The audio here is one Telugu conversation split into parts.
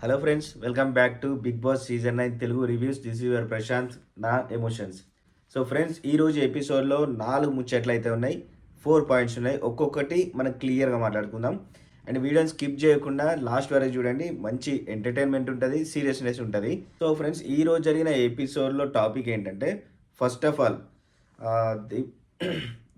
Hello friends welcome back to Bigg Boss season nine Telugu reviews this your Prashanth నా ఎమోషన్స్ సో ఫ్రెండ్స్ ఈ రోజు ఎపిసోడ్లో నాలుగు ముచ్చట్లు అయితే ఉన్నాయి. ఫోర్ పాయింట్స్ ఉన్నాయి. ఒక్కొక్కటి మనం క్లియర్గా మాట్లాడుకుందాం. అండ్ వీడియోని స్కిప్ చేయకుండా లాస్ట్ వరకు చూడండి. మంచి ఎంటర్టైన్మెంట్ ఉంటుంది సీరియస్నెస్ ఉంటుంది. సో ఫ్రెండ్స్ ఈ రోజు జరిగిన ఎపిసోడ్లో టాపిక్ ఏంటంటే ఫస్ట్ ఆఫ్ ఆల్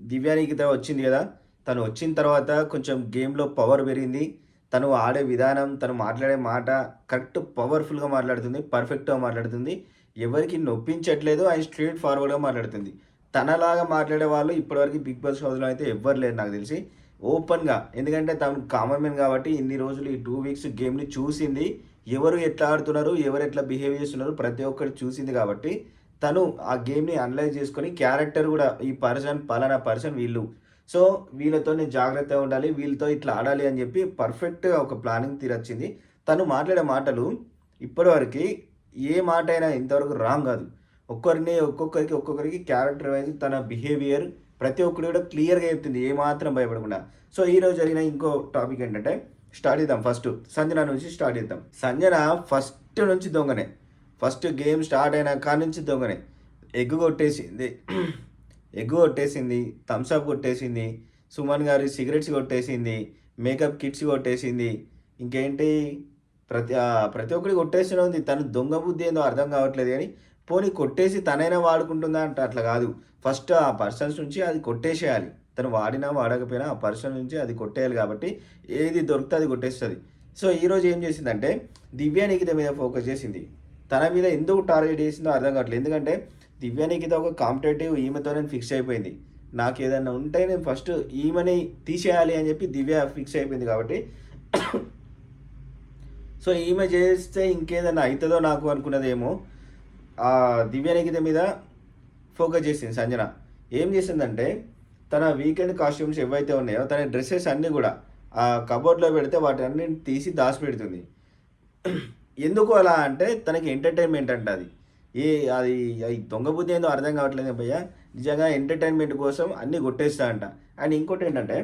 దివ్యానికి వచ్చింది కదా. తను వచ్చిన తర్వాత కొంచెం గేమ్లో పవర్ పెరిగింది. తను ఆడే విధానం తను మాట్లాడే మాట కరెక్ట్ పవర్ఫుల్గా మాట్లాడుతుంది పర్ఫెక్ట్గా మాట్లాడుతుంది. ఎవరికి నొప్పించట్లేదు ఆయన స్ట్రేట్ ఫార్వర్డ్గా మాట్లాడుతుంది. తనలాగా మాట్లాడే వాళ్ళు ఇప్పటివరకు బిగ్ బాస్ హౌస్లో అయితే ఎవ్వరు లేరు నాకు తెలిసి. ఓపెన్గా ఎందుకంటే తను కామన్ మ్యాన్ కాబట్టి ఇన్ని రోజులు ఈ టూ వీక్స్ గేమ్ని చూసింది. ఎవరు ఎట్లా ఆడుతున్నారు ఎవరు ఎట్లా బిహేవ్ చేస్తున్నారు ప్రతి ఒక్కరు చూసింది కాబట్టి తను ఆ గేమ్ని అనలైజ్ చేసుకొని క్యారెక్టర్ కూడా ఈ పర్సన్ పలానా పర్సన్ వీళ్ళు సో వీళ్ళతో నేను జాగ్రత్తగా ఉండాలి వీళ్ళతో ఇట్లా ఆడాలి అని చెప్పి పర్ఫెక్ట్గా ఒక ప్లానింగ్ తీరొచ్చింది. తను మాట్లాడే మాటలు ఇప్పటివరకు ఏ మాట అయినా ఇంతవరకు రాంగ్ కాదు. ఒక్కరిని ఒక్కొక్కరికి ఒక్కొక్కరికి క్యారెక్టర్ వైజ్ తన బిహేవియర్ ప్రతి ఒక్కరు కూడా క్లియర్గా చెప్తుంది ఏమాత్రం భయపడకుండా. సో ఈరోజు జరిగిన ఇంకో టాపిక్ ఏంటంటే స్టార్ట్ చేద్దాం ఫస్ట్ సంజన నుంచి స్టార్ట్ చేద్దాం. సంజన ఫస్ట్ నుంచి దొంగనే. ఫస్ట్ గేమ్ స్టార్ట్ అయిన కాడ నుంచి దొంగనే. ఎగ్గు కొట్టేసింది. ఎగ్ కొట్టేసింది థమ్స్అప్ కొట్టేసింది సుమన్ గారి సిగరెట్స్ కొట్టేసింది మేకప్ కిట్స్ కొట్టేసింది. ఇంకేంటి? ప్రతి ప్రతి ఒక్కటి కొట్టేస్తూనే ఉంది. తను దొంగ బుద్ధి ఏందో అర్థం కావట్లేదు కానీ పోనీ కొట్టేసి తనైనా వాడుకుంటుందా అంటే అట్లా కాదు. ఫస్ట్ ఆ పర్సన్స్ నుంచి అది కొట్టేసేయాలి. తను వాడినా వాడకపోయినా ఆ పర్సన్ నుంచి అది కొట్టేయాలి కాబట్టి ఏది దొరికితే అది కొట్టేస్తుంది. సో ఈరోజు ఏం చేసిందంటే దివ్య నిఖిత మీద ఫోకస్ చేసింది. తన మీద ఎందుకు టార్గెట్ చేసిందో అర్థం కావట్లేదు. ఎందుకంటే దివ్య ఒక కాంపిటేటివ్ ఈమెతో నేను ఫిక్స్ అయిపోయింది. నాకు ఏదైనా ఉంటే నేను ఫస్ట్ ఈమెని తీసేయాలి అని చెప్పి దివ్య ఫిక్స్ అయిపోయింది కాబట్టి. సో ఈమె చేస్తే ఇంకేదైనా అవుతుందో నాకు అనుకున్నదేమో. ఆ దివ్యనికిత మీద ఫోకస్ చేసింది సంజన. ఏం చేసిందంటే తన వీకెండ్ కాస్ట్యూమ్స్ ఏవైతే ఉన్నాయో తన డ్రెస్సెస్ అన్నీ కూడా ఆ కబోర్డ్లో పెడితే వాటి అన్ని తీసి దాచిపెడుతుంది. ఎందుకు అలా అంటే తనకి ఎంటర్టైన్మెంట్ అంట అది. ఏ అది అది దొంగ బుద్ధి ఏందో అర్థం కావట్లేదు భయ్య నిజంగా ఎంటర్టైన్మెంట్ కోసం అన్నీ కొట్టేస్తా అంట అండ్ ఇంకోటి ఏంటంటే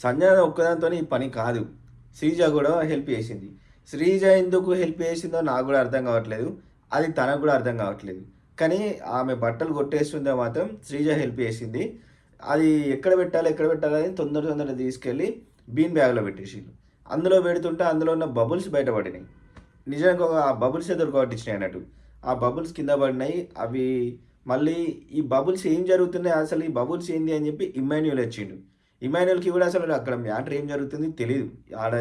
సంజన ఒక్కదాంతో ఈ పని కాదు. శ్రీజ కూడా హెల్ప్ చేసింది. శ్రీజ ఎందుకు హెల్ప్ చేసిందో నాకు కూడా అర్థం కావట్లేదు. అది తనకు కూడా అర్థం కావట్లేదు. కానీ ఆమె బట్టలు కొట్టేస్తుందో మాత్రం శ్రీజ హెల్ప్ చేసింది. అది ఎక్కడ పెట్టాలి ఎక్కడ పెట్టాలి అని తొందర తొందర తీసుకెళ్ళి బీన్ బ్యాగ్లో పెట్టేసిండు అందులో పెడుతుంటే అందులో ఉన్న బబుల్స్ బయటపడినాయి నిజంగా ఒక ఆ బబుల్స్ ఎదుర్కొట్టించినాయి అన్నట్టు. ఆ బబుల్స్ కింద పడినాయి అవి మళ్ళీ ఈ బబుల్స్ ఏం జరుగుతున్నాయి అసలు ఈ బబుల్స్ ఏంది అని చెప్పి ఇమాన్యుల్ వచ్చిండు. ఇమాన్యుల్కి కూడా అసలు అక్కడ మ్యాటర్ ఏం జరుగుతుంది తెలియదు ఆడ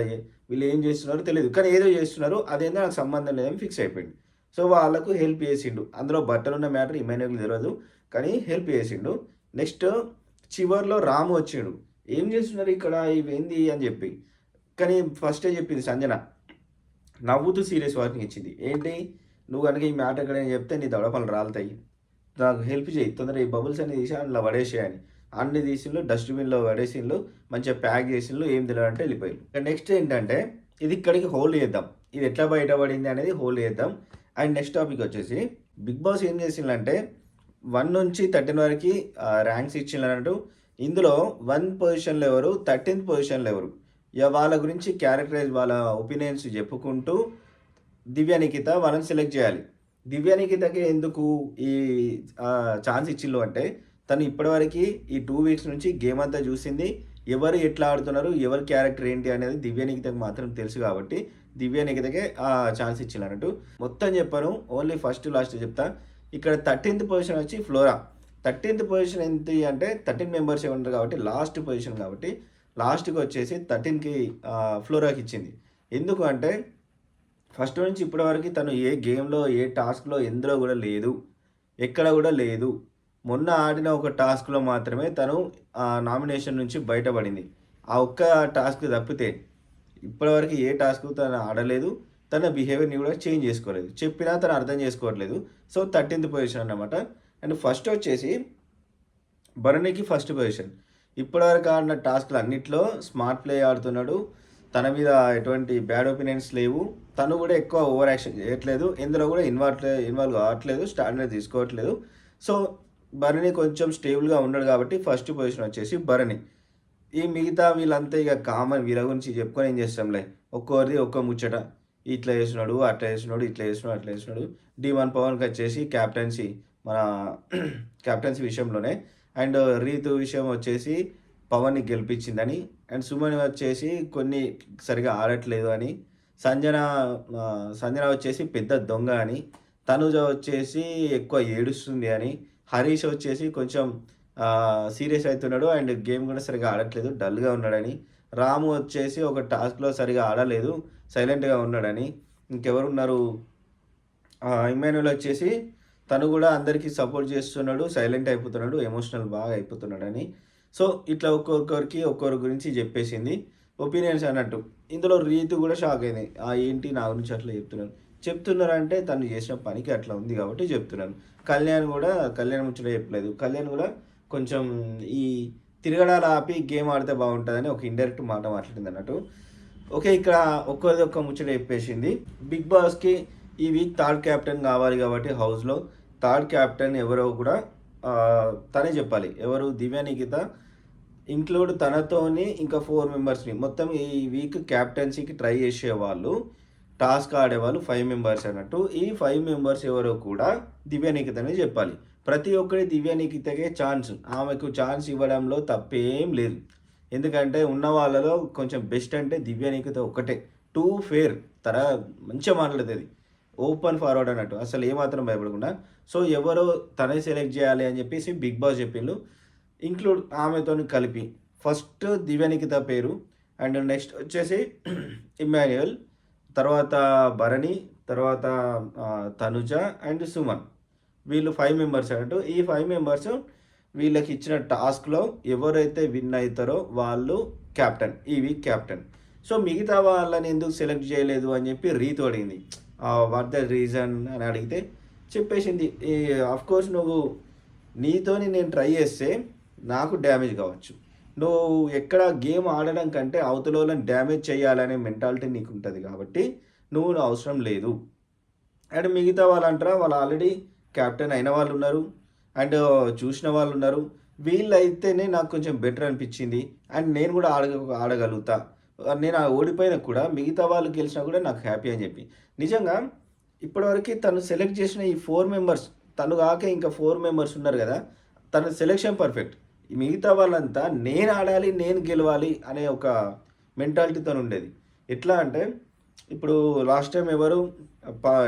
వీళ్ళు ఏం చేస్తున్నారో తెలియదు కానీ ఏదో చేస్తున్నారు అదేందో నాకు సంబంధం లేదని ఫిక్స్ అయిపోయింది సో వాళ్ళకు హెల్ప్ చేసిండు. అందులో బట్టలు ఉన్న మ్యాటర్ ఇమాన్యుల్కి తెలియదు కానీ హెల్ప్ చేసిండు. నెక్స్ట్ చివర్లో రాము వచ్చిండు. ఏం చేస్తున్నారు ఇక్కడ ఇవేంది అని చెప్పి. కానీ ఫస్టే చెప్పింది సంజన. నవ్వుతూ సీరియస్ వార్నింగ్ ఇచ్చింది. ఏంటి? నువ్వు కనుక ఈ మ్యాటర్ ఎక్కడైనా చెప్తే నీ దవడపలు రాలుతాయి. నాకు హెల్ప్ చేయి. తొందరగా ఈ బబుల్స్ అన్ని తీసి అందులో పడేసేయని. అన్ని తీసిండ్లు డస్ట్బిన్లో పడేసిండ్లు మంచిగా ప్యాక్ చేసిండ్లు ఏం తెలియాలంటే అంటే వెళ్ళిపోయారు నెక్స్ట్ ఏంటంటే ఇది ఇక్కడికి హోల్డ్ చేద్దాం. ఇది ఎట్లా బయటపడింది అనేది హోల్డ్ చేద్దాం. అండ్ నెక్స్ట్ టాపిక్ వచ్చేసి బిగ్ బాస్ ఏం చేసిందంటే వన్ నుంచి థర్టీన్ వరకు ర్యాంక్స్ ఇచ్చిండ్రు ఇందులో వన్ పొజిషన్లో ఎవరు థర్టీన్త్ పొజిషన్లో ఎవరు? ఇక వాళ్ళ గురించి క్యారెక్టరైజ్ వాళ్ళ ఒపీనియన్స్ చెప్పుకుంటూ దివ్య నిఖిత వాళ్ళని సెలెక్ట్ చేయాలి. దివ్య నిఖితకి ఎందుకు ఈ ఛాన్స్ ఇచ్చిళ్ళు అంటే తను ఇప్పటివరకు ఈ టూ వీక్స్ నుంచి గేమ్ అంతా చూసింది. ఎవరు ఎట్లా ఆడుతున్నారు ఎవరి క్యారెక్టర్ ఏంటి అనేది దివ్య నిఖితకు మాత్రం తెలుసు కాబట్టి దివ్య నిఖితకే ఆ ఛాన్స్ ఇచ్చిండు అన్నట్టు. మొత్తం చెప్పాను ఓన్లీ ఫస్ట్ లాస్ట్ చెప్తా. ఇక్కడ థర్టీన్త్ పొజిషన్ వచ్చి ఫ్లోరా థర్టీన్త్ పొజిషన్ ఎంత అంటే థర్టీన్ మెంబర్స్ ఉంటారు కాబట్టి లాస్ట్ పొజిషన్ కాబట్టి లాస్ట్కి వచ్చేసి థర్టీన్కి ఫ్లోరాకి ఇచ్చింది. ఎందుకు అంటే ఫస్ట్ నుంచి ఇప్పటి వరకు తను ఏ గేమ్లో ఏ టాస్క్లో ఎందులో కూడా లేదు. ఎక్కడ కూడా లేదు. మొన్న ఆడిన ఒక టాస్క్లో మాత్రమే తను ఆ నామినేషన్ నుంచి బయటపడింది. ఆ ఒక్క టాస్క్ తప్పితే ఇప్పటివరకు ఏ టాస్క్ తను ఆడలేదు. తన బిహేవియర్ని కూడా చేంజ్ చేసుకోలేదు. చెప్పినా తను అర్థం చేసుకోవట్లేదు. సో థర్టీన్త్ పొజిషన్ అన్నమాట. అండ్ ఫస్ట్ వచ్చేసి భరణికి ఫస్ట్ పొజిషన్. ఇప్పటివరకు ఆడిన టాస్క్లు అన్నిట్లో స్మార్ట్ ప్లే ఆడుతున్నాడు. తన మీద ఎటువంటి బ్యాడ్ ఒపీనియన్స్ లేవు. తను కూడా ఎక్కువ ఓవర్ యాక్షన్ చేయట్లేదు. ఇందులో కూడా ఇన్వాల్వ్ ఇన్వాల్వ్ కావట్లేదు. స్టాండర్డ్ తీసుకోవట్లేదు. సో భరణి కొంచెం స్టేబుల్గా ఉన్నాడు కాబట్టి ఫస్ట్ పొజిషన్ వచ్చేసి భరణి ఈ మిగతా వీళ్ళంతా ఇక కామన్ వీళ్ళ గురించి చెప్పుకొని ఏం చేస్తాంలే? ఒక్కోరిది ఒక్కో ముచ్చట. ఇట్లా చేసినాడు అట్లా చేసినాడు ఇట్లా చేసినాడు అట్లా చేసినాడు డి వన్ పవన్కి వచ్చేసి క్యాప్టెన్సీ మన క్యాప్టెన్సీ విషయంలోనే అండ్ రీతు విషయం వచ్చేసి పవన్ని గెలిపించిందని అండ్ సుమన్ వచ్చేసి కొన్ని సరిగా ఆడట్లేదు అని. సంజన సంజన వచ్చేసి పెద్ద దొంగ అని. తనుజ వచ్చేసి ఎక్కువ ఏడుస్తుంది అని. హరీష్ వచ్చేసి కొంచెం సీరియస్ అవుతున్నాడు అండ్ గేమ్ కూడా సరిగా ఆడట్లేదు డల్గా ఉన్నాడని. రాము వచ్చేసి ఒక టాస్క్లో సరిగా ఆడలేదు సైలెంట్గా ఉన్నాడని. ఇంకెవరు ఉన్నారు ఇమాన్యుల్ వచ్చేసి తను కూడా అందరికీ సపోర్ట్ చేస్తున్నాడు సైలెంట్ అయిపోతున్నాడు ఎమోషనల్ బాగా అయిపోతున్నాడని. సో ఇట్లా ఒక్కొక్కరికి ఒక్కొక్కరి గురించి చెప్పేసింది. ఒపీనియన్స్ అన్నట్టు. ఇందులో రీతి కూడా షాక్ అయింది. ఆ ఏంటి నా గురించి అట్లా చెప్తున్నాను చెప్తున్నారంటే తను చేసిన పనికి అట్లా ఉంది కాబట్టి చెప్తున్నాను కళ్యాణ్ కూడా కళ్యాణ్ ముచ్చట చెప్పలేదు. కళ్యాణ్ కూడా కొంచెం ఈ తిరగడాలు ఆపి గేమ్ ఆడితే బాగుంటుందని ఒక ఇండైరెక్ట్ మాట మాట్లాడింది అన్నట్టు. ఓకే ఇక్కడ ఒక్కరిది ఒక్క ముచ్చట చెప్పేసింది. బిగ్ బాస్కి ఈ వీక్ థర్డ్ క్యాప్టెన్ కావాలి కాబట్టి హౌస్లో థర్డ్ క్యాప్టెన్ ఎవరో కూడా తనే చెప్పాలి. ఎవరు? దివ్య నిఖిత. ఇంక్లూడ్ తనతోని ఇంకా ఫోర్ మెంబర్స్ని మొత్తం ఈ వీక్ క్యాప్టెన్సీకి ట్రై చేసే వాళ్ళు టాస్క్ ఆడేవాళ్ళు ఫైవ్ మెంబర్స్ అన్నట్టు. ఈ ఫైవ్ మెంబర్స్ ఎవరో కూడా దివ్య నిఖితనే చెప్పాలి. ప్రతి ఒక్కరి దివ్య నిఖితకే ఛాన్స్ ఆమెకు ఛాన్స్ ఇవ్వడంలో తప్పేం లేదు. ఎందుకంటే ఉన్న వాళ్ళలో కొంచెం బెస్ట్ అంటే దివ్య నిఖిత ఒక్కటే. టూ ఫేర్ తర మంచిగా మాట్లాడుతుంది ఓపెన్ ఫార్వర్డ్ అన్నట్టు. అసలు ఏమాత్రం భయపడకుండా. సో ఎవరో తనే సెలెక్ట్ చేయాలి అని చెప్పేసి బిగ్ బాస్ చెప్పిండు. ఇంక్లూడ్ ఆమెతో కలిపి. ఫస్ట్ దివ్యనికిత పేరు. అండ్ నెక్స్ట్ వచ్చేసి ఇమాన్యుయల్ తర్వాత భరణి. తర్వాత తనుజ అండ్ సుమన్. వీళ్ళు ఫైవ్ మెంబర్స్ అన్నట్టు. ఈ ఫైవ్ మెంబర్స్ వీళ్ళకి ఇచ్చిన టాస్క్లో ఎవరైతే విన్ అవుతారో వాళ్ళు క్యాప్టెన్ ఈ వీక్ క్యాప్టెన్ సో మిగతా వాళ్ళని ఎందుకు సెలెక్ట్ చేయలేదు అని చెప్పి రీతు అడిగింది. వాట్ ద రీజన్ అని అడిగితే చెప్పేసింది. ఈ కోర్స్ నువ్వు నీతోని నేను ట్రై చేస్తే నాకు డ్యామేజ్ కావచ్చు. నువ్వు ఎక్కడ గేమ్ ఆడడం కంటే అవతల డ్యామేజ్ చేయాలనే మెంటాలిటీ నీకు ఉంటుంది కాబట్టి నువ్వు అవసరం లేదు. అండ్ మిగతా వాళ్ళు అంటారా వాళ్ళు ఆల్రెడీ క్యాప్టెన్ అయిన వాళ్ళు ఉన్నారు అండ్ చూసిన వాళ్ళు ఉన్నారు వీళ్ళైతేనే నాకు కొంచెం బెటర్ అనిపించింది. అండ్ నేను కూడా ఆడగ ఆడగలుగుతా. నేను ఆ ఓడిపోయినా కూడా మిగతా వాళ్ళు గెలిచినా కూడా నాకు హ్యాపీ అని చెప్పి. నిజంగా ఇప్పటివరకు తను సెలెక్ట్ చేసిన ఈ ఫోర్ మెంబర్స్ తను కాక ఇంకా ఫోర్ మెంబర్స్ ఉన్నారు కదా తన సెలెక్షన్ పర్ఫెక్ట్ మిగతా వాళ్ళంతా నేను ఆడాలి నేను గెలవాలి అనే ఒక మెంటాలిటీతో ఉండేది. ఎట్లా అంటే ఇప్పుడు లాస్ట్ టైం ఎవరు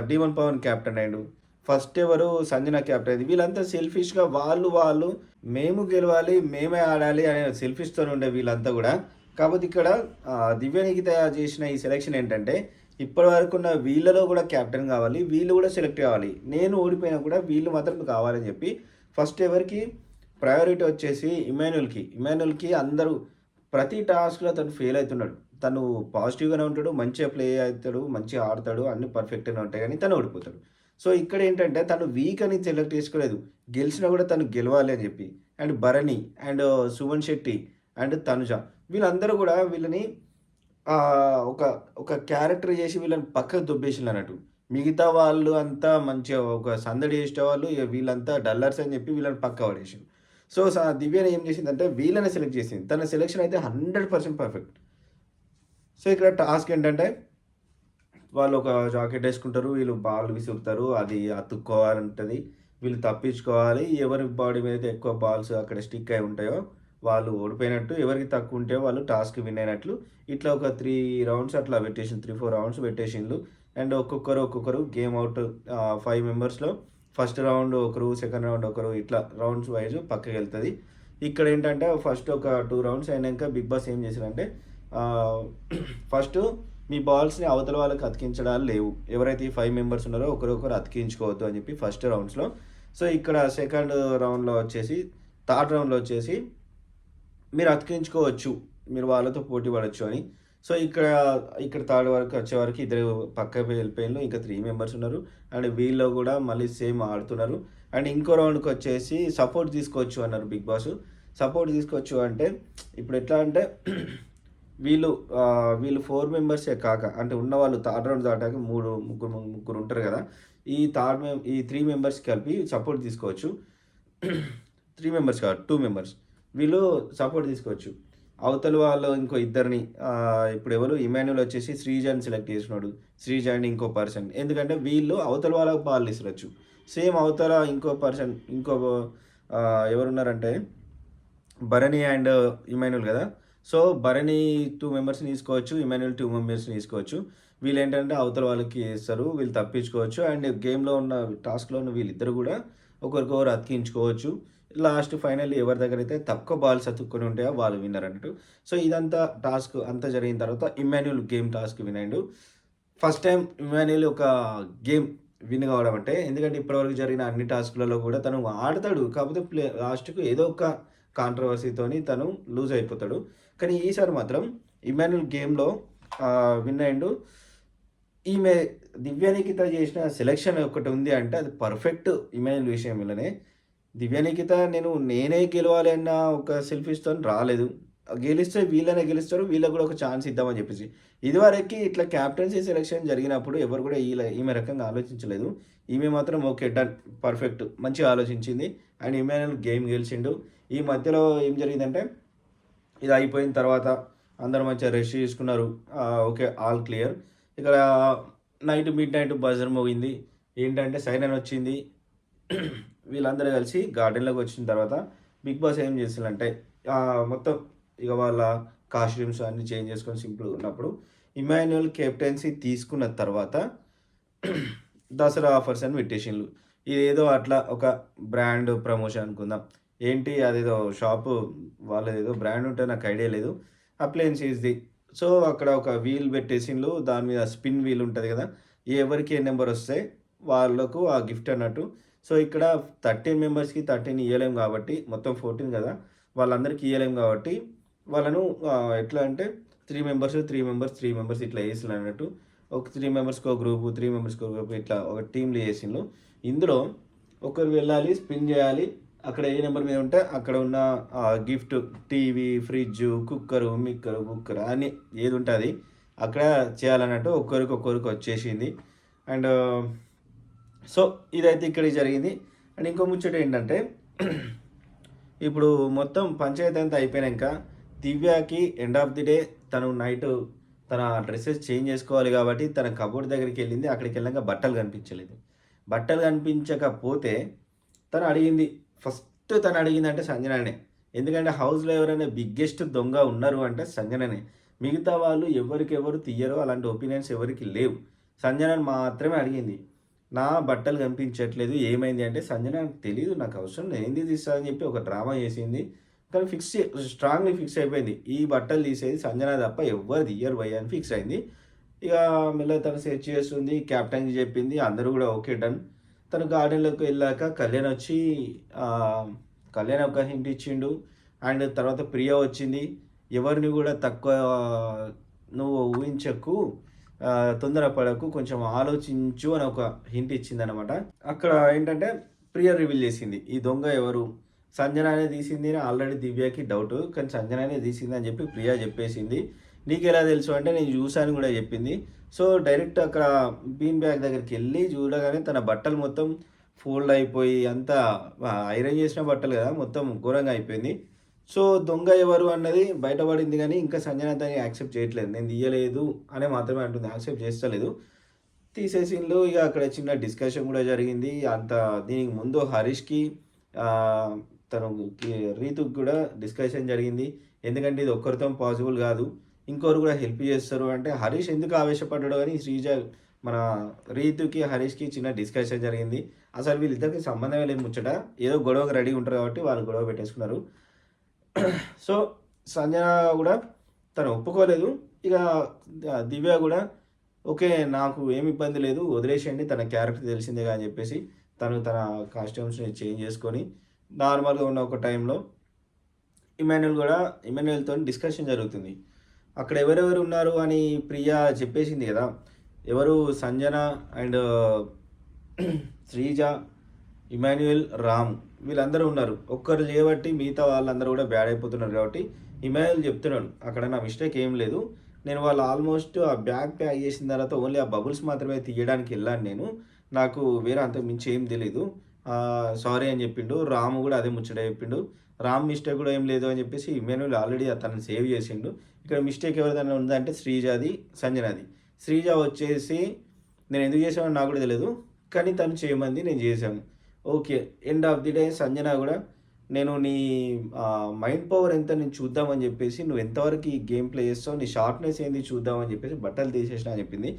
డీవన్ పవన్ క్యాప్టెన్ అయ్యాడు. ఫస్ట్ ఎవరు సంజన క్యాప్టెన్ అయింది వీళ్ళంతా సెల్ఫిష్గా వాళ్ళు వాళ్ళు మేము గెలవాలి మేమే ఆడాలి అనే సెల్ఫిష్తో ఉండే వీళ్ళంతా కూడా. కాకపోతే ఇక్కడ ఆ, దివ్య చేసిన ఈ సెలెక్షన్ ఏంటంటే ఇప్పటి వరకు ఉన్న వీళ్ళలో కూడా క్యాప్టెన్ కావాలి వీళ్ళు కూడా సెలెక్ట్ కావాలి. నేను ఓడిపోయినా కూడా వీళ్ళు మాత్రం కావాలని చెప్పి ఫస్ట్ ఎవరికి? ప్రయారిటీ వచ్చేసి ఇమాన్యుల్కి. ఇమాన్యుల్కి అందరూ ప్రతి టాస్క్లో తను ఫెయిల్ అవుతున్నాడు. తను పాజిటివ్గానే ఉంటాడు మంచిగా ప్లే అవుతాడు మంచిగా ఆడతాడు అన్ని పర్ఫెక్ట్గానే ఉంటాయి కానీ తను ఓడిపోతాడు. సో ఇక్కడ ఏంటంటే తను వీక్ అని సెలెక్ట్ చేసుకోలేదు. గెలిచినా కూడా తను గెలవాలి అని చెప్పి. And Bharani and Suman Shetty and Tanuja. వీళ్ళందరూ కూడా వీళ్ళని ఒక ఒక క్యారెక్టర్ చేసి వీళ్ళని పక్కకు దొబ్బేసిండ్రు అన్నట్టు. మిగతా వాళ్ళు అంతా మంచిగా ఒక సందడి చేసే వాళ్ళు ఇక వీళ్ళంతా డల్లర్స్ అని చెప్పి వీళ్ళని పక్క పడేసిండు సో స- దివ్యని ఏం చేసిందంటే వీళ్ళని సెలెక్ట్ చేసింది. తన సెలెక్షన్ అయితే హండ్రెడ్ పర్సెంట్ పర్ఫెక్ట్ సో ఇక్కడ టాస్క్ ఏంటంటే వాళ్ళు ఒక జాకెట్ వేసుకుంటారు వీళ్ళు బాల్ విసురుతారు అది అతుక్కోవాలంటది. వీళ్ళు తప్పించుకోవాలి. ఎవరి బాడీ మీద అయితే ఎక్కువ బాల్స్ అక్కడ స్టిక్ అయి ఉంటాయో వాళ్ళు ఓడిపోయినట్టు ఎవరికి తక్కువ ఉంటే వాళ్ళు టాస్క్ విన్ అయినట్లు ఇట్లా ఒక త్రీ రౌండ్స్ అట్లా పెట్టేసింది త్రీ ఫోర్ రౌండ్స్ పెట్టేసిండ్రు. అండ్ ఒక్కొక్కరు ఒక్కొక్కరు గేమ్ అవుట్ ఫైవ్ మెంబర్స్లో ఫస్ట్ రౌండ్ ఒకరు సెకండ్ రౌండ్ ఒకరు ఇట్లా రౌండ్స్ వైజ్ పక్కకి వెళ్తుంది. ఇక్కడ ఏంటంటే ఫస్ట్ ఒక టూ రౌండ్స్ అయినాక బిగ్ బాస్ ఏం చేశారంటే ఫస్ట్ మీ బాల్స్ని అవతల వాళ్ళకి అతికించడాలు లేవు. ఎవరైతే ఈ ఫైవ్ మెంబర్స్ ఉన్నారో ఒకరొకరు అతికించుకోవద్దు అని చెప్పి ఫస్ట్ రౌండ్స్లో సో ఇక్కడ సెకండ్ రౌండ్లో వచ్చేసి థర్డ్ రౌండ్లో వచ్చేసి మీరు అతికించుకోవచ్చు మీరు వాళ్ళతో పోటీ పడవచ్చు అని. సో ఇక్కడ ఇక్కడ థర్డ్ వరకు వచ్చే వరకు ఇద్దరు పక్కకి వెళ్ళిపోయిన ఇంకా త్రీ మెంబర్స్ ఉన్నారు. అండ్ వీళ్ళు కూడా మళ్ళీ సేమ్ ఆడుతున్నారు. అండ్ ఇంకో రౌండ్కి వచ్చేసి సపోర్ట్ తీసుకోవచ్చు అన్నారు బిగ్ బాస్. సపోర్ట్ తీసుకోవచ్చు అంటే ఇప్పుడు ఎట్లా అంటే వీళ్ళు వీళ్ళు ఫోర్ మెంబర్సే కాక అంటే ఉన్న వాళ్ళు థర్డ్ రౌండ్ దాటాక మూడు ముగ్గురు ముగ్గురు ఉంటారు కదా. ఈ థర్డ్ మెం ఈ త్రీ మెంబర్స్ కలిపి సపోర్ట్ తీసుకోవచ్చు. త్రీ మెంబర్స్ కాదు టూ మెంబర్స్ వీళ్ళు సపోర్ట్ తీసుకోవచ్చు. అవతల వాళ్ళు ఇంకో ఇద్దరిని ఇప్పుడు ఎవరు? ఇమాన్యుల్ వచ్చేసి శ్రీజాని సెలెక్ట్ చేసినాడు. శ్రీజ అండ్ ఇంకో పర్సన్ ఎందుకంటే వీళ్ళు అవతల వాళ్ళకు బాల్ ఇసరచ్చు సేమ్ అవతల ఇంకో పర్సన్ ఇంకో ఎవరున్నారంటే భరణి అండ్ ఇమాన్యుల్ కదా? సో భరణి టూ మెంబర్స్ని తీసుకోవచ్చు ఇమాన్యుల్ టూ మెంబర్స్ని తీసుకోవచ్చు. వీళ్ళు ఏంటంటే అవతల వాళ్ళకి ఇస్తారు వీళ్ళు తప్పించుకోవచ్చు. అండ్ గేమ్లో ఉన్న టాస్క్లో ఉన్న వీళ్ళిద్దరు కూడా ఒకరికొకరు అతికించుకోవచ్చు. లాస్ట్ ఫైనల్ ఎవరి దగ్గర అయితే తక్కువ బాల్స్ అతుక్కొని ఉంటాయో వాళ్ళు విన్నర్ అన్నట్టు. సో ఇదంతా టాస్క్ అంతా జరిగిన తర్వాత ఇమాన్యుల్ గేమ్ టాస్క్ వినండు ఫస్ట్ టైం ఇమాన్యుల్ ఒక గేమ్ విన్ కావడం అంటే ఎందుకంటే ఇప్పటివరకు జరిగిన అన్ని టాస్క్లలో కూడా తను ఆడతాడు. కాకపోతే ప్లే లాస్ట్కు ఏదో ఒక కాంట్రవర్సీతోని తను లూజ్ అయిపోతాడు. కానీ ఈసారి మాత్రం ఇమాన్యుల్ గేమ్లో విన్ అయ్యిండు ఈమె దివ్యానికిత చేసిన సెలెక్షన్ ఒకటి ఉంది అంటే అది పర్ఫెక్ట్ ఇమాన్యుల్ విషయంలోనే. దివ్యనికిత నేను నేనే గెలవాలి అన్న ఒక సెల్ఫీస్తో రాలేదు. గెలిస్తే వీళ్ళనే గెలుస్తారు వీళ్ళకి కూడా ఒక ఛాన్స్ ఇద్దామని చెప్పేసి. ఇదివరకు ఇట్లా క్యాప్టెన్సీ సెలెక్షన్ జరిగినప్పుడు ఎవరు కూడా ఈ ఈమె రకంగా ఆలోచించలేదు. ఈమె మాత్రం ఓకే డన్ పర్ఫెక్ట్ మంచిగా ఆలోచించింది. అండ్ ఇమాన్యుల్ గేమ్ గెలిచిండు. ఈ మధ్యలో ఏం జరిగిందంటే ఇది అయిపోయిన తర్వాత అందరూ మంచిగా రెస్ట్ తీసుకున్నారు ఓకే ఆల్ క్లియర్ ఇక్కడ నైట్ మిడ్ నైట్ బజర్ మోగింది. ఏంటంటే సైరన్ వచ్చింది. వీళ్ళందరూ కలిసి గార్డెన్లోకి వచ్చిన తర్వాత బిగ్ బాస్ ఏం చేస్తుందంటే మొత్తం ఇక వాళ్ళ కాస్ట్యూమ్స్ అన్ని చేంజ్ చేసుకొని సింపుల్ ఉన్నప్పుడు ఇమాన్యువల్ కెప్టెన్సీ తీసుకున్న తర్వాత దసరా ఆఫర్స్ అని పెట్టేసిండ్రు. ఇదేదో అట్లా ఒక బ్రాండ్ ప్రమోషన్ అనుకుందాం. ఏంటి అదేదో షాపు వాళ్ళది ఏదో బ్రాండ్ ఉంటే నాకు ఐడియా లేదు. అప్లయన్సీస్ది. సో అక్కడ ఒక వీల్ పెట్టేసిండ్రు. దాని మీద స్పిన్ వీల్ ఉంటుంది కదా ఎవరికి ఏ నెంబర్ వస్తే వాళ్ళకు ఆ గిఫ్ట్ అన్నట్టు సో ఇక్కడ థర్టీన్ మెంబర్స్కి థర్టీన్ ఇవ్వలేం కాబట్టి మొత్తం ఫోర్టీన్ కదా వాళ్ళందరికీ ఇవ్వలేం కాబట్టి వాళ్ళను ఎట్లా అంటే three members three members three members ఇట్లా వేసిన అన్నట్టు. ఒక త్రీ మెంబర్స్కి ఒక గ్రూపు త్రీ మెంబర్స్కి ఒక గ్రూప్ ఇట్లా ఒక టీంలు వేసిండ్రు ఇందులో ఒకరు వెళ్ళాలి స్పిన్ చేయాలి. అక్కడ ఏ నెంబర్ మీద ఉంటే అక్కడ ఉన్న gift TV fridge cooker mixer cooker అని ఏది ఉంటుంది అక్కడ చేయాలన్నట్టు ఒక్కరికి ఒక్కరికి వచ్చేసింది. అండ్ సో ఇదైతే ఇక్కడ జరిగింది. అండ్ ఇంకో ముచ్చట ఏంటంటే ఇప్పుడు మొత్తం పంచాయతీ అంతా అయిపోయాక దివ్యాకి ఎండ్ ఆఫ్ ది డే తను నైట్ తన డ్రెస్సెస్ చేంజ్ చేసుకోవాలి కాబట్టి తన కబోర్డ్ దగ్గరికి వెళ్ళింది. అక్కడికి వెళ్ళాక బట్టలు కనిపించలేదు. బట్టలు కనిపించకపోతే తను అడిగింది. ఫస్ట్ తను అడిగింది అంటే సంజననే. ఎందుకంటే హౌస్లో ఎవరైనా బిగ్గెస్ట్ దొంగ ఉన్నారు అంటే సంజననే. మిగతా వాళ్ళు ఎవరికెవరు తీయరో అలాంటి ఒపీనియన్స్ ఎవరికి లేవు. సంజనని మాత్రమే అడిగింది. నా బట్టలు కనిపించట్లేదు ఏమైంది అంటే సంజన నాకు తెలియదు నాకు అవసరం నేను ఏంది తీస్తా అని చెప్పి ఒక డ్రామా చేసింది. కానీ ఫిక్స్ స్ట్రాంగ్లీ ఫిక్స్ అయిపోయింది. ఈ బట్టలు తీసేది సంజన తప్ప ఎవరు తీయరు వై అని ఫిక్స్ అయింది. ఇక మెల్ల తను సెర్చ్ చేస్తుంది క్యాప్టెన్కి చెప్పింది అందరూ కూడా ఓకే డన్ తను గార్డెన్లోకి వెళ్ళాక కళ్యాణ్ వచ్చి కళ్యాణ్ ఒక హింట్ ఇచ్చిండు. అండ్ తర్వాత ప్రియ వచ్చింది. ఎవరిని కూడా తక్కువ నువ్వు ఊహించకు తొందరపడకు కొంచెం ఆలోచించు అని ఒక హింట్ ఇచ్చింది అనమాట అక్కడ ఏంటంటే ప్రియ రివీల్ చేసింది. ఈ దొంగ ఎవరు? సంజనానే తీసింది అని ఆల్రెడీ దివ్యకి డౌట్ కానీ సంజనానే తీసింది అని చెప్పి ప్రియా చెప్పేసింది. నీకు ఎలా తెలుసు అంటే నేను చూశాను కూడా చెప్పింది. సో డైరెక్ట్ అక్కడ బీన్ బ్యాగ్ దగ్గరికి వెళ్ళి చూడగానే తన బట్టలు మొత్తం ఫోల్డ్ అయిపోయి అంతా ఐరన్ చేసిన బట్టలు కదా మొత్తం ఘోరంగా అయిపోయింది. సో దొంగ ఎవరు అన్నది బయటపడింది కానీ ఇంకా సంజన దాన్ని యాక్సెప్ట్ చేయట్లేదు. నేను తీయలేదు అనే మాత్రమే అంటుంది. యాక్సెప్ట్ చేస్తలేదు. తీసేసిండ్రు ఇక అక్కడ చిన్న డిస్కషన్ కూడా జరిగింది. అంత దీనికి ముందు హరీష్కి తను రీతుకి కూడా డిస్కషన్ జరిగింది. ఎందుకంటే ఇది ఒక్కరితో పాసిబుల్ కాదు. ఇంకొకరు కూడా హెల్ప్ చేస్తారు అంటే హరీష్ ఎందుకు ఆవేశపడ్డాడు కానీ శ్రీజ మన రీతుకి హరీష్కి చిన్న డిస్కషన్ జరిగింది. అసలు వీళ్ళిద్దరికి సంబంధమే లేదు ముచ్చట. ఏదో గొడవకి రెడీ ఉంటారు కాబట్టి వాళ్ళు గొడవ పెట్టేసుకున్నారు. సో సంజన కూడా తను ఒప్పుకోలేదు. ఇక దివ్య కూడా ఓకే నాకు ఏమి ఇబ్బంది లేదు వదిలేసేయండి తన క్యారెక్టర్ తెలిసిందే అని చెప్పేసి తను తన కాస్ట్యూమ్స్ని చేంజ్ చేసుకొని నార్మల్గా ఉన్న ఒక టైంలో ఇమాన్యుల్ కూడా ఇమాన్యుల్తో డిస్కషన్ జరుగుతుంది. అక్కడ ఎవరెవరు ఉన్నారు అని ప్రియా చెప్పేసింది కదా. ఎవరు? Sanjana and Sreeja Emmanuel Ram. వీళ్ళందరూ ఉన్నారు. ఒక్కరు చేయబట్టి మిగతా వాళ్ళందరూ కూడా బ్యాడ్ అయిపోతున్నారు కాబట్టి ఇమాన్యుల్ చెప్తున్నాడు. అక్కడ నా మిస్టేక్ ఏం లేదు. నేను వాళ్ళు ఆల్మోస్ట్ ఆ బ్యాగ్ ప్యాక్ చేసిన తర్వాత ఓన్లీ ఆ బబుల్స్ మాత్రమే తీయడానికి వెళ్ళాను నేను. నాకు వేరే అంత మించి ఏం తెలియదు సారీ అని చెప్పిండు. రాము కూడా అదే ముచ్చట చెప్పిండు. రామ్ మిస్టేక్ కూడా ఏం లేదు అని చెప్పేసి ఇమాన్యుల్ ఆల్రెడీ తనని సేవ్ చేసిండు. ఇక్కడ మిస్టేక్ ఎవరిదైనా ఉందంటే శ్రీజాది సంజనాది. శ్రీజ వచ్చేసి నేను ఎందుకు చేసామని నాకు కూడా తెలియదు కానీ తను చేయమంది నేను చేశాను. Okay end of the day Sanjana కూడా నేను నీ మైండ్ పవర్ ఎంత నేను చూద్దామని చెప్పేసి నువ్వు ఎంతవరకు ఈ గేమ్ ప్లే చేస్తావు నీ షార్ప్నెస్ ఏంది చూద్దామని చెప్పేసి బట్టలు తీసేసిన అని చెప్పింది.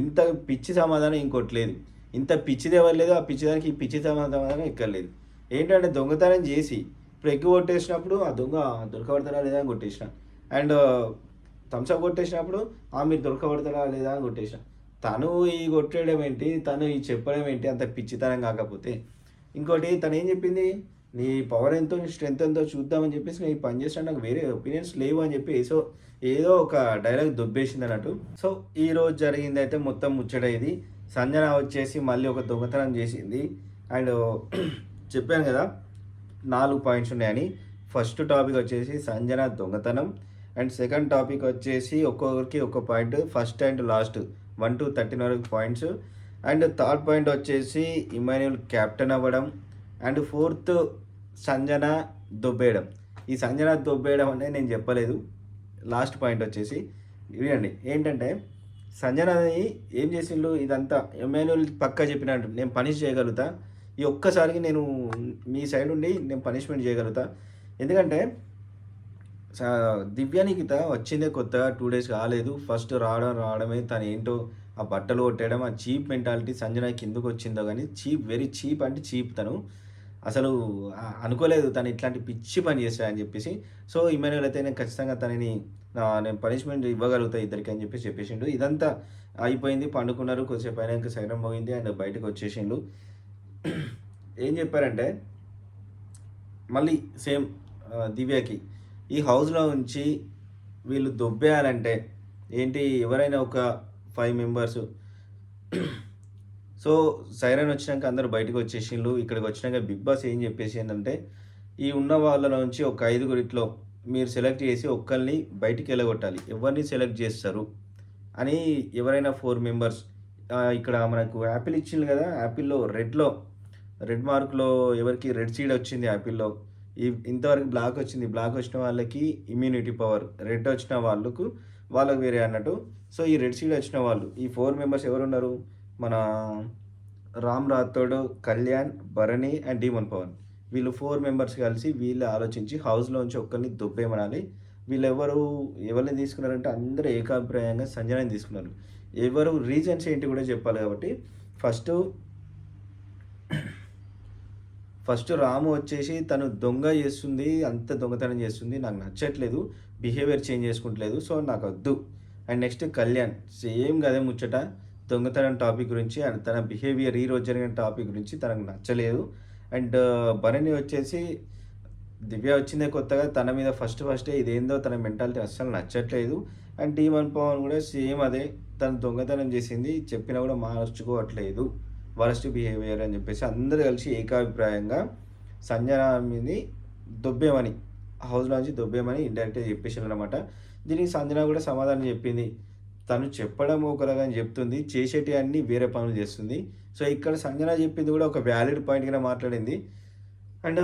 ఇంత పిచ్చి సమాధానం ఇంకోటి లేదు. ఇంత పిచ్చిది ఎవరు లేదు ఆ పిచ్చిదానికి ఈ పిచ్చి సమాధానం ఎక్కర్లేదు ఏంటంటే దొంగతనం చేసి ఇప్పుడు ఎగ్గు కొట్టేసినప్పుడు ఆ దొంగ దొరకబడతారా లేదా అని కొట్టేసిన. అండ్ థమ్స్అప్ కొట్టేసినప్పుడు ఆ మీరు దొరకబడతారా లేదా అని కొట్టేసిన. తను ఈ కొట్టేయడం ఏంటి? తను ఈ చెప్పడం ఏంటి? అంత పిచ్చితనం కాకపోతే. ఇంకోటి తను ఏం చెప్పింది? నీ పవర్ ఎంతో నీ స్ట్రెంత్ ఎంతో చూద్దామని చెప్పేసి నేను పని చేస్తాను నాకు వేరే ఒపీనియన్స్ లేవు అని చెప్పి సో ఏదో ఒక డైలాగ్ దొబ్బేసింది అన్నట్టు. సో ఈ రోజు జరిగింది అయితే మొత్తం ముచ్చట ఇది. సంజన వచ్చేసి మళ్ళీ ఒక దొంగతనం చేసింది. అండ్ చెప్పాను కదా నాలుగు పాయింట్స్ ఉన్నాయని. ఫస్ట్ టాపిక్ వచ్చేసి సంజన దొంగతనం. అండ్ సెకండ్ టాపిక్ వచ్చేసి ఒక్కొక్కరికి ఒక్క point first and last one to thirteen వరకు పాయింట్స్ అండ్ థర్డ్ పాయింట్ వచ్చేసి ఇమాన్యుల్ కెప్టెన్ అవ్వడం. అండ్ ఫోర్త్ సంజన దొబ్బేయడం. ఈ సంజన దొబ్బేయడం అనేది నేను చెప్పలేదు. లాస్ట్ పాయింట్ వచ్చేసి వినండి ఏంటంటే సంజన ఏం చేసిండు? ఇదంతా ఇమాన్యుల్ పక్క చెప్పినట్టు నేను పనిష్ చేయగలుగుతా. ఈ ఒక్కసారికి నేను మీ సైడ్ ఉండి నేను పనిష్మెంట్ చేయగలుగుతా. ఎందుకంటే దివ్యానికిత వచ్చిందే కొత్తగా టూ డేస్ కాలేదు. ఫస్ట్ రావడం రావడమే తను ఏంటో ఆ బట్టలు కొట్టేయడం ఆ చీప్ మెంటాలిటీ సంజన కిందకు వచ్చిందో కానీ చీప్ వెరీ చీప్ అంటే చీప్ తను. అసలు అనుకోలేదు తను ఇట్లాంటి పిచ్చి పని చేస్తాడని చెప్పేసి. సో ఇమాన్యుల్ అయితే నేను ఖచ్చితంగా తనని నేను పనిష్మెంట్ ఇవ్వగలుగుతా ఇద్దరికి అని చెప్పేసి చెప్పేసిండు. ఇదంతా అయిపోయింది పండుకున్నారు కొద్దిసేపు అయినాక సైరం పోయింది అండ్ బయటకు వచ్చేసిండు. ఏం చెప్పారంటే మళ్ళీ సేమ్ దివ్యకి ఈ హౌస్లో ఉంచి వీళ్ళు దొబ్బేయాలంటే ఏంటి ఎవరైనా ఒక ఫైవ్ మెంబర్స్ సో సైరన్ వచ్చినాక అందరూ బయటకు వచ్చేసిండ్రు. ఇక్కడికి వచ్చినాక బిగ్ బాస్ ఏం చెప్పేసి ఏంటంటే ఈ ఉన్న వాళ్ళ నుంచి ఒక ఐదుగురిట్లో మీరు సెలెక్ట్ చేసి ఒక్కరిని బయటికి వెళ్ళగొట్టాలి. ఎవరిని సెలెక్ట్ చేస్తారు? అని ఎవరైనా ఫోర్ మెంబర్స్ ఇక్కడ మనకు యాపిల్ ఇచ్చింది కదా యాపిల్లో రెడ్లో రెడ్ మార్క్లో ఎవరికి రెడ్ సీడ్ వచ్చింది యాపిల్లో ఈ ఇంతవరకు బ్లాక్ వచ్చింది. బ్లాక్ వచ్చిన వాళ్ళకి ఇమ్యూనిటీ పవర్ రెడ్ వచ్చిన వాళ్ళకు వాళ్ళకి వేరే అన్నట్టు. సో ఈ రెడ్ సీడ్ వచ్చిన వాళ్ళు ఈ ఫోర్ మెంబర్స్ ఎవరున్నారు? మన రామ్ రాథోడ్ కళ్యాణ్ భరణి అండ్ డీమన్ పవన్ వీళ్ళు ఫోర్ మెంబర్స్ కలిసి వీళ్ళు ఆలోచించి హౌస్లోంచి ఒక్కరిని దుబ్బేమనాలి వీళ్ళు ఎవరు ఎవరిని తీసుకున్నారంటే అందరూ ఏకాభిప్రాయంగా సంజనాన్ని తీసుకున్నారు. ఎవరు రీజన్స్ ఏంటి కూడా చెప్పాలి కాబట్టి ఫస్ట్ ఫస్ట్ రాము వచ్చేసి తను దొంగ చేస్తుంది అంత దొంగతనం చేస్తుంది. నాకు నచ్చట్లేదు. Behaviour change చేసుకుంటలేదు. సో నాకు వద్దు అండ్ నెక్స్ట్ కళ్యాణ్. సేమ్ కదే ముచ్చట. దొంగతనం టాపిక్ గురించి అండ్ తన బిహేవియర్ ఈ రోజు జరిగిన టాపిక్ గురించి తనకు నచ్చలేదు. అండ్ uh, భరణి వచ్చేసి దివ్య వచ్చిందే కొత్తగా. తన మీద ఫస్ట్ ఫస్టే ఇదేందో తన మెంటాలిటీ అస్సలు నచ్చట్లేదు. అండ్ టీ వన్ పవన్ కూడా సేమ్ అదే. తను దొంగతనం చేసింది. చెప్పినా కూడా మార్చుకోవట్లేదు. వరస్ట్ బిహేవియర్ అని చెప్పేసి అందరూ కలిసి ఏకాభిప్రాయంగా సంజనామిని దొబ్బేమని హౌస్లోంచి దొబ్బేయమని ఇండైరెక్ట్గా చెప్పేసారు అనమాట దీనికి సంజన కూడా సమాధానం చెప్పింది. తను చెప్పడం ఒకలాగా చెప్తుంది. చేసేటి అన్ని వేరే పనులు చేస్తుంది. సో ఇక్కడ సంజన చెప్పింది కూడా ఒక వ్యాలిడ్ పాయింట్గా మాట్లాడింది. అండ్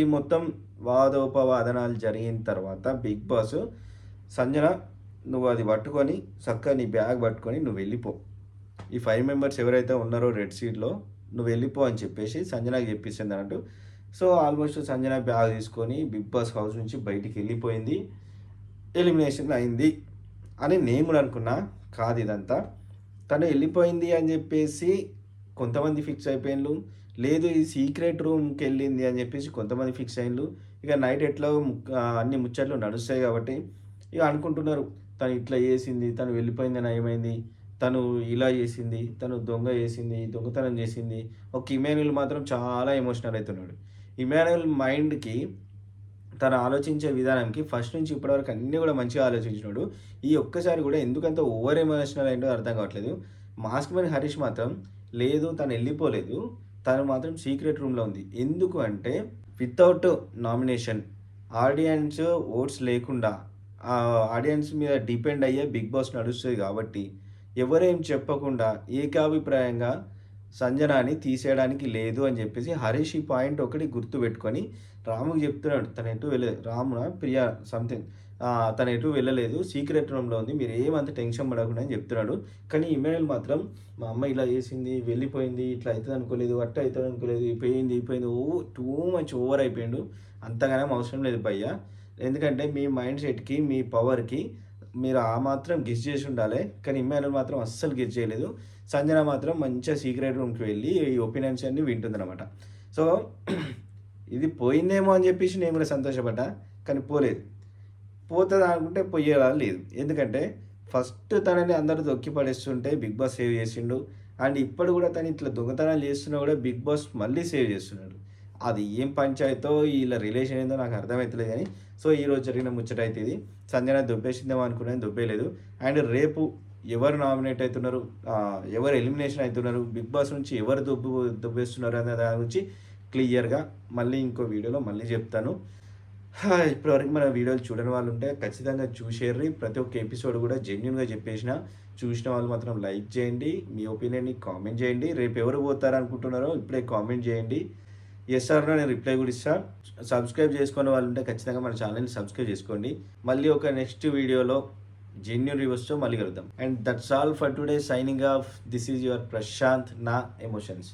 ఈ మొత్తం వాదోపవాదనాలు జరిగిన తర్వాత బిగ్ బాస్ సంజన నువ్వు అది పట్టుకొని చక్కగా నీ బ్యాగ్ పట్టుకొని నువ్వు వెళ్ళిపో. ఈ ఫైవ్ మెంబర్స్ ఎవరైతే ఉన్నారో రెడ్ సీట్లో నువ్వు వెళ్ళిపో అని చెప్పేసి సంజనకు చెప్పిస్తుంది అన్నట్టు. సో ఆల్మోస్ట్ సంజన బ్యాగ్ తీసుకొని బిగ్ బాస్ హౌస్ నుంచి బయటికి వెళ్ళిపోయింది. ఎలిమినేషన్ అయింది అని నేను కూడా అనుకున్నా కాదు ఇదంతా. తను వెళ్ళిపోయింది అని చెప్పేసి కొంతమంది ఫిక్స్ అయిపోయినారు లేదు ఈ సీక్రెట్ రూమ్కి వెళ్ళింది అని చెప్పేసి కొంతమంది ఫిక్స్ అయిన్లు. ఇక నైట్ ఎట్లా అన్ని ముచ్చట్లు నడుస్తాయి కాబట్టి ఇక అనుకుంటున్నారు తను ఇట్లా చేసింది తను వెళ్ళిపోయిందని ఏమైంది? తను ఇలా చేసింది తను దొంగ చేసింది దొంగతనం చేసింది. ఒక ఇమాన్యుల్ మాత్రం చాలా ఎమోషనల్ అవుతున్నాడు. ఇమానుయల్ మైండ్కి తను ఆలోచించే విధానంకి ఫస్ట్ నుంచి ఇప్పటివరకు అన్నీ కూడా మంచిగా ఆలోచించినాడు. ఈ ఒక్కసారి కూడా ఎందుకంత ఓవర్ ఎమోషనల్ అయిందో అర్థం కావట్లేదు. మాస్క్ మ్యాన్ హరీష్ మాత్రం లేదు తను వెళ్ళిపోలేదు. తను మాత్రం సీక్రెట్ రూమ్లో ఉంది. ఎందుకు అంటే వితౌట్ నామినేషన్ ఆడియన్స్ ఓట్స్ లేకుండా ఆ ఆడియన్స్ మీద డిపెండ్ అయ్యే బిగ్ బాస్ నడుస్తుంది కాబట్టి ఎవరేం చెప్పకుండా ఏకాభిప్రాయంగా సంజనాని తీసేయడానికి లేదు అని చెప్పేసి హరీష్ ఈ పాయింట్ ఒకటి గుర్తు పెట్టుకొని రాముకి చెప్తున్నాడు తన ఎటు వెళ్ళలేదు రామున ప్రియా సంథింగ్ తన ఎటు వెళ్ళలేదు. సీక్రెట్ రూమ్లో ఉంది. మీరు ఏమంత టెన్షన్ పడకుండా అని చెప్తున్నాడు. కానీ ఇమానుయల్ మాత్రం మా అమ్మ ఇలా చేసింది వెళ్ళిపోయింది ఇట్లా అవుతుంది అనుకోలేదు అట్ట అవుతుంది అనుకోలేదు పోయింది పోయింది ఓ టూ మచ్ ఓవర్ అయిపోయిండు. అంతగానే అవసరం లేదు భయ్య. ఎందుకంటే మీ మైండ్ సెట్కి మీ పవర్కి మీరు ఆ మాత్రం గెస్ చేసి ఉండాలి. కానీ ఇమ్మానుల్ మాత్రం అస్సలు గెస్ చేయలేదు. సంజన మాత్రం మంచిగా సీక్రెట్ రూమ్కి వెళ్ళి ఈ ఒపీనియన్స్ అన్ని వింటుందన్నమాట. సో ఇది పోయిందేమో అని చెప్పేసి నేను కూడా సంతోషపడ్డా కానీ పోలేదు. పోతుంది అనుకుంటే పోయేలా లేదు. ఎందుకంటే ఫస్ట్ తనని అందరూ దొక్కి పడేస్తుంటే బిగ్ బాస్ సేవ్ చేసిండు. అండ్ ఇప్పుడు కూడా తను ఇట్లా దొంగతనాలు చేస్తున్నా కూడా బిగ్ బాస్ మళ్ళీ సేవ్ చేస్తున్నాడు. అది ఏం పంచాయతో వీళ్ళ రిలేషన్ ఏందో నాకు అర్థమవుతలేదు కానీ సో ఈ రోజు జరిగిన ముచ్చట అయితే ఇది. సంజన దొబ్బేసిందేమో అనుకున్నాను దొబ్బేయలేదు. అండ్ రేపు ఎవరు నామినేట్ అవుతున్నారు? ఎవరు ఎలిమినేషన్ అవుతున్నారు? బిగ్ బాస్ నుంచి ఎవరు దుబ్బు దుబ్బేస్తున్నారు అనే దాని గురించి క్లియర్గా మళ్ళీ ఇంకో వీడియోలో మళ్ళీ చెప్తాను. ఇప్పటివరకు మన వీడియోలు చూడని వాళ్ళు ఉంటే ఖచ్చితంగా చూసేర్రి. ప్రతి ఒక్క ఎపిసోడ్ కూడా జెన్యున్గా చెప్పేసిన. చూసిన వాళ్ళు మాత్రం లైక్ చేయండి. మీ ఒపీనియన్ని కామెంట్ చేయండి. రేపు ఎవరు పోతారు అనుకుంటున్నారో ఇప్పుడే కామెంట్ చేయండి. ఎస్ సార్ నేను రిప్లై కూడా ఇస్తా. సబ్స్క్రైబ్ చేసుకునే వాళ్ళు ఉంటే ఖచ్చితంగా మన ఛానల్ని సబ్స్క్రైబ్ చేసుకోండి. మళ్ళీ ఒక నెక్స్ట్ వీడియోలో జెన్యున్ రివ్యూస్తో మళ్ళీ కలుద్దాం and that's all for today signing off this is your Prashanth నా ఎమోషన్స్